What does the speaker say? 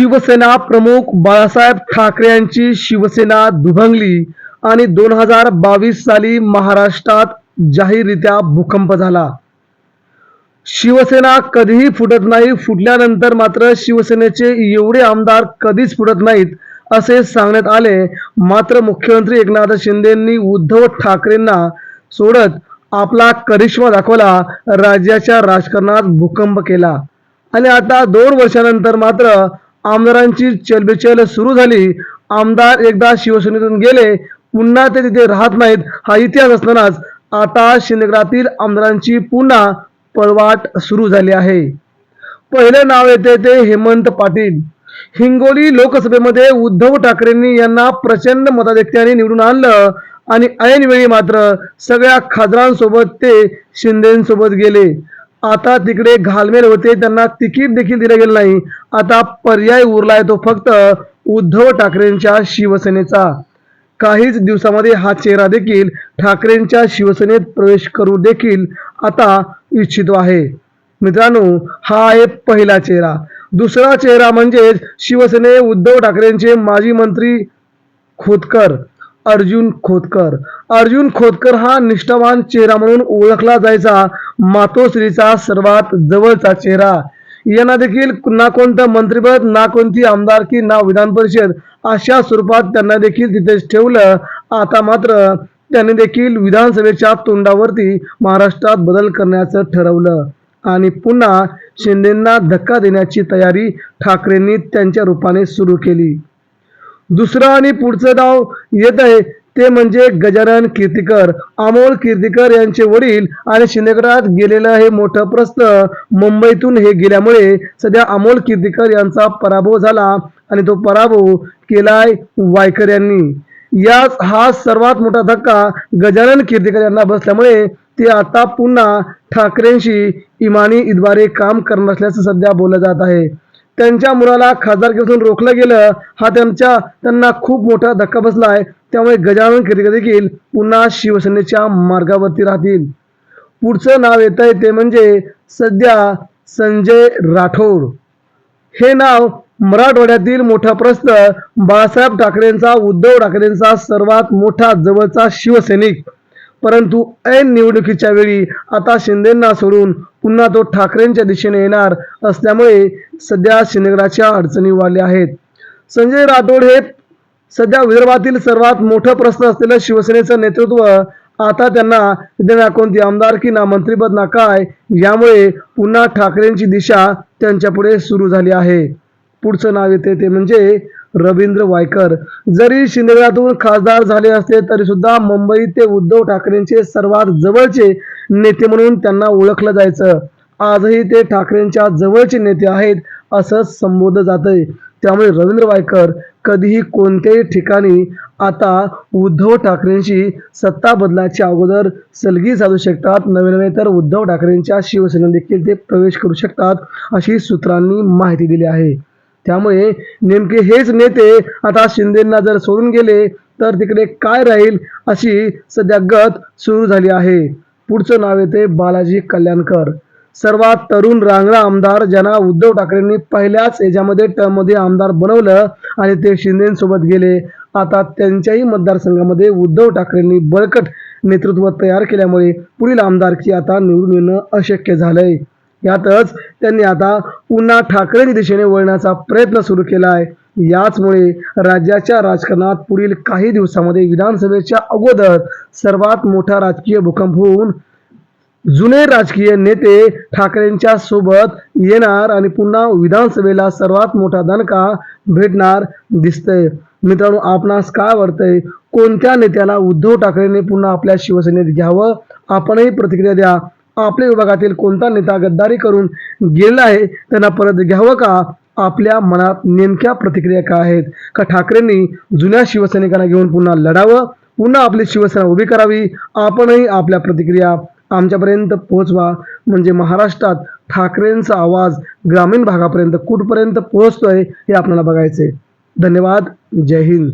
शिवसेना प्रमुख बाळासाहेब ठाकरे यांची शिवसेना दुभंगली आणि दोन हजार बावीस साली महाराष्ट्रात जाहीररित्या भूकंप झाला. शिवसेना कधीही फुटत नाही फुटल्यानंतर मात्र शिवसेनेचे एवढे आमदार कधीच फुटत नाहीत असे सांगण्यात आले. मात्र मुख्यमंत्री एकनाथ शिंदेंनी उद्धव ठाकरेंना सोडत आपला करिश्मा दाखवला राज्याच्या राजकारणात भूकंप केला. आणि आता दोन वर्षानंतर मात्र आमदारांची चलबिचल सुरू झाली. आमदार एकदा शिवसेनेतून गेले पुन्हा ते तिथे राहत नाहीत. हा इतिहास असतानाच आता शिंदेगडातील आमदारांची पुन्हा पळवाट सुरू झाली आहे. पहिले नाव येते ते हेमंत पाटील. हिंगोली लोकसभेमध्ये उद्धव ठाकरेंनी यांना प्रचंड मताधिक्याने निवडून आणलं आणि ऐनवेळी मात्र सगळ्या खासदारांसोबत ते शिंदेसोबत गेले. आता तिकडे घालमेल होते त्यांना तिकीट देखील दिलं गेलं नाही. आता पर्याय उरलाय तो फक्त उद्धव ठाकरेंच्या शिवसेनेचा. काहीच दिवसामध्ये हा चेहरा देखील ठाकरेंच्या शिवसेनेत प्रवेश करू देखील आता इच्छितो आहे. मित्रांनो हा आहे पहिला चेहरा. दुसरा चेहरा म्हणजेच शिवसेने उद्धव ठाकरेंचे माजी मंत्री खोतकर अर्जुन खोतकर. अर्जुन खोतकर हा निष्ठावान चेहरा म्हणून ओळखला जायचा. मातोश्रीचा सर्वात जवळचा चेहरा. यांना देखील ना कोणतं मंत्रिपद ना कोणती आमदारकी ना विधान परिषद अशा स्वरूपात त्यांना देखील तिथेच ठेवलं. आता मात्र त्यांनी देखील विधानसभेच्या तोंडावरती महाराष्ट्रात बदल करण्याचं ठरवलं. आणि पुन्हा शिंदेंना धक्का देण्याची तयारी ठाकरेंनी त्यांच्या रूपाने सुरू केली. दुसरं आणि पुढचं नाव येत आहे. ते म्हणजे गजानन कीर्तिकर अमोल कीर्तिकर यांचे वडील आणि शिंदेगडात गेलेलं हे मोठं प्रस्थ मुंबईतून हे गेल्यामुळे सध्या अमोल कीर्तिकर यांचा पराभव झाला आणि तो पराभव केलाय वायकर यांनी. याच हा सर्वात मोठा धक्का गजानन कीर्तिकर यांना बसल्यामुळे ते आता पुन्हा ठाकरेंशी इमानी इद्वारे काम करणार असल्याचं सध्या बोललं जात आहे. त्यांच्या मुलाला खासदारकीपासून रोखलं गेलं. हा त्यांच्या त्यांना खूप मोठा धक्का बसला आहे त्यामुळे गजानन कीर्तिकर देखील पुन्हा शिवसेनेच्या मार्गावरती राहतील. पुढचं नाव येत आहे ते म्हणजे सध्या संजय राठोड. हे नाव मराठवाड्यातील मोठा प्रश्न बाळासाहेब ठाकरेंचा उद्धव ठाकरेंचा सर्वात मोठा जवळचा शिवसैनिक. परंतु ऐन निवडणुकीच्या वेळी आता शिंदेंना सोडून पुन्हा तो ठाकरेंच्या दिशेने येणार असल्यामुळे सध्या शिंदेगडाच्या अडचणी वाढल्या आहेत. संजय राठोड हे सध्या विदर्भातील सर्वात मोठं प्रश्न असलेलं शिवसेनेचं नेतृत्व आता त्यांना तिथे कोणती आमदारकी ना मंत्रिपद ना काय यामुळे पुन्हा ठाकरेंची दिशा त्यांच्यापुढे सुरू झाली आहे. पुढचं नाव येते ते म्हणजे रवींद्र वायकर. जरी शिंदेगडातून खासदार झाले असते तरी सुद्धा मुंबई ते उद्धव ठाकरेंचे सर्वात जवळचे नेते म्हणून त्यांना ओळखलं जायचं. आजही ते ठाकरेंच्या जवळचे नेते आहेत असं संबोधलं जातंय. त्यामुळे रवींद्र वायकर कधीही कोणत्याही ठिकाणी आता उद्धव ठाकरेंशी सत्ता बदलाच्या अगोदर सलगी साधू शकतात. नवे नवे तर उद्धव ठाकरेंच्या शिवसेनेत देखील ते प्रवेश करू शकतात अशी सूत्रांनी माहिती दिली आहे. त्यामुळे नेमके हेच नेते आता शिंदेंना जर सोडून गेले तर तिकडे काय राहील अशी सध्या गत सुरू झाली आहे. पुढचं नाव येते बालाजी कल्याणकर. सर्वात तरुण रांगडा आमदार ज्यांना उद्धव ठाकरेंनी पहिल्याच याच्यामध्ये टर्ममध्ये आमदार बनवलं आणि ते शिंदेसोबत गेले. आता त्यांच्याही मतदारसंघामध्ये उद्धव ठाकरेंनी बळकट नेतृत्व तयार केल्यामुळे पुढील आमदारकी आता निवडून येणं अशक्य झालंय. यातच त्यांनी आता पुन्हा ठाकरेंच्या दिशेने वळण्याचा प्रयत्न सुरू केला आहे. याचमुळे राज्याच्या राजकारणात पुढील काही दिवसामध्ये विधानसभेच्या अगोदर सर्वात मोठा राजकीय भूकंप होऊन जुने राजकीय नेते ठाकरेंच्या सोबत येणार आणि पुन्हा विधानसभेला सर्वात मोठा दणका भेटणार दिसतंय. मित्रांनो आपणास काय वाटतंय? कोणत्या नेत्याला उद्धव ठाकरेंनी पुन्हा आपल्या शिवसेनेत घ्यावं? आपणही प्रतिक्रिया द्या. आपल्या विभागातील कोणता नेता गद्दारी करून गेला आहे त्यांना परत घ्यावं का? आपल्या मनात नेमक्या प्रतिक्रिया काय आहेत? का ठाकरेंनी जुन्या शिवसैनिकांना घेऊन पुन्हा लढावं? पुन्हा आपली शिवसेना उभी करावी? आपणही आपल्या प्रतिक्रिया आमच्यापर्यंत पोहोचवा. म्हणजे महाराष्ट्रात ठाकरेंचा आवाज ग्रामीण भागापर्यंत कुठपर्यंत पोहोचतोय हे आपल्याला बघायचे धन्यवाद. जय हिंद.